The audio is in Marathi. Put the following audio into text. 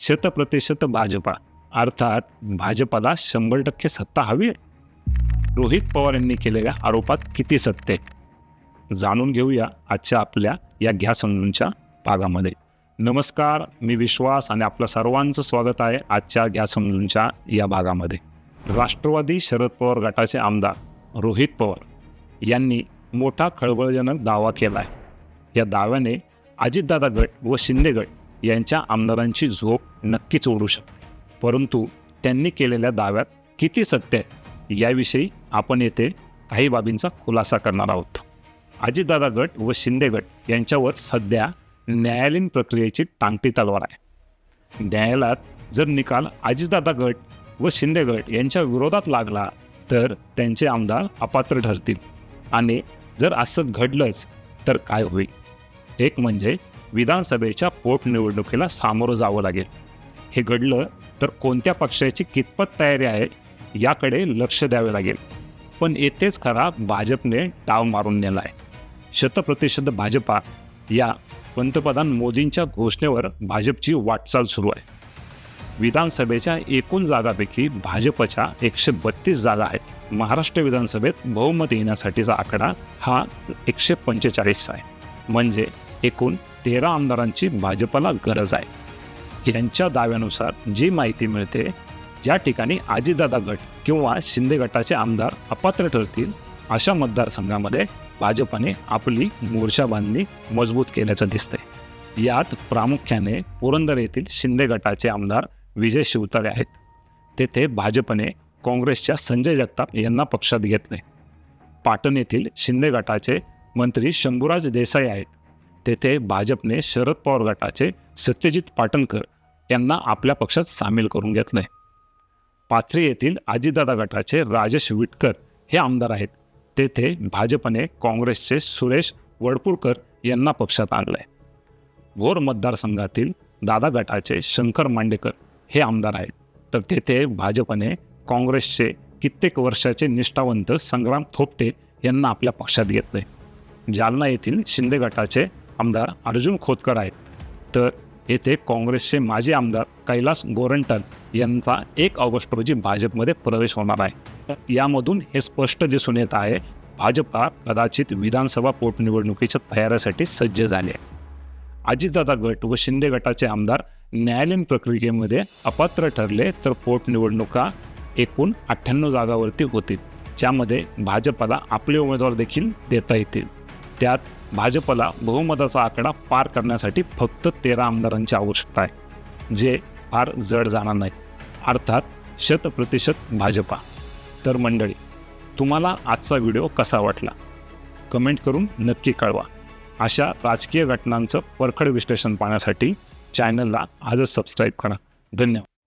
शतप्रतिशत भाजपा. अर्थात भाजपाला शंभर टक्के सत्ता हवी आहे. रोहित पवार यांनी केलेल्या आरोपात किती सत्य आहे जाणून घेऊया आजच्या आपल्या या घ्या समजूनच्या भागामध्ये. नमस्कार मी विश्वास आणि आपलं सर्वांचं स्वागत आहे आजच्या घ्या समजूनच्या या भागामध्ये. राष्ट्रवादी शरद पवार गटाचे आमदार रोहित पवार यांनी मोठा खळबळजनक दावा केला आहे या दाव्याने अजितदादा गट व शिंदे गट यांच्या आमदारांची झोप नक्कीच ओढू शकते. परंतु त्यांनी केलेल्या दाव्यात किती सत्य आहे याविषयी आपण येथे काही बाबींचा खुलासा करणार आहोत. अजितदादा गट व शिंदे गट यांच्यावर सध्या न्यायालयीन प्रक्रियेची टांगती तलवार आहे. न्यायालयात जर निकाल अजितदादा गट व शिंदे गट यांच्या विरोधात लागला तर त्यांचे आमदार अपात्र ठरतील. आणि जर असं घडलंच तर काय होईल? एक म्हणजे विधानसभेच्या पोटनिवडणुकीला सामोरं जावं लागेल. हे घडलं तर कोणत्या पक्षाची कितपत तयारी आहे याकडे लक्ष द्यावे लागेल. पण येथेच खरा भाजपने डाव मारून नेला आहे शतप्रतिशत भाजपा या पंतप्रधान मोदींच्या घोषणेवर भाजपची वाटचाल सुरू आहे. विधानसभेच्या एकूण जागापैकी भाजपच्या एकशे बत्तीस जागा आहेत. महाराष्ट्र विधानसभेत बहुमत येण्यासाठीचा आकडा हा एकशे पंचेचाळीस आहे. म्हणजे एकूण तेरा आमदारांची भाजपला गरज आहे. यांच्या दाव्यानुसार जी माहिती मिळते ज्या ठिकाणी आजीदादा गट किंवा शिंदे गटाचे आमदार अपात्र ठरतील अशा मतदारसंघामध्ये भाजपाने आपली मोर्चा बांधणी मजबूत केल्याचं दिसतंय. यात प्रामुख्याने पुरंदर येथील शिंदे गटाचे आमदार विजय शिवतारे आहेत. तेथे भाजपने काँग्रेसच्या संजय जगताप यांना पक्षात घेतले पाटण येथील शिंदे गटाचे मंत्री शंभूराज देसाई आहेत. तेथे भाजपने शरद पवार गटाचे सत्यजित पाटणकर यांना आपल्या पक्षात सामील करून घेतले पाथरी येथील आजीदादा गटाचे राजेश विटकर हे आमदार आहेत. तेथे भाजपने काँग्रेसचे सुरेश वडपूरकर यांना पक्षात आणले भोर मतदारसंघातील दादा गटाचे शंकर मांडेकर हे आमदार आहेत. तर तेथे भाजपने काँग्रेसचे कित्येक वर्षाचे निष्ठावंत संग्राम थोपटे यांना आपल्या पक्षात घेतले जालना येथील शिंदे गटाचे आमदार अर्जुन खोतकर आहेत. तर येथे काँग्रेसचे माजी आमदार कैलास गोरंटन यांचा एक ऑगस्ट रोजी भाजपमध्ये प्रवेश होणार आहे. यामधून हे स्पष्ट दिसून येत आहे भाजपा कदाचित विधानसभा पोटनिवडणुकीच्या तयारीसाठी सज्ज झाले आहे. अजितदादा गट व शिंदे गटाचे आमदार न्यायालयीन प्रक्रियेमध्ये अपात्र ठरले तर पोटनिवडणुका एकूण अठ्ठ्याण्णव जागावरती होतील. ज्यामध्ये भाजपला आपले उमेदवार देखील देता येतील. त्यात भाजपला बहुमताचा आकडा पार करण्यासाठी फक्त तेरा आमदारांची आवश्यकता आहे जे फार जड जाणार नाही अर्थात शतप्रतिशत भाजपा. तर मंडळी तुम्हाला आजचा व्हिडिओ कसा वाटला? कमेंट करून नक्की कळवा. अशा राजकीय घटनांचं परखड विश्लेषण पाहण्यासाठी चॅनलला आजच सबस्क्राईब करा. धन्यवाद.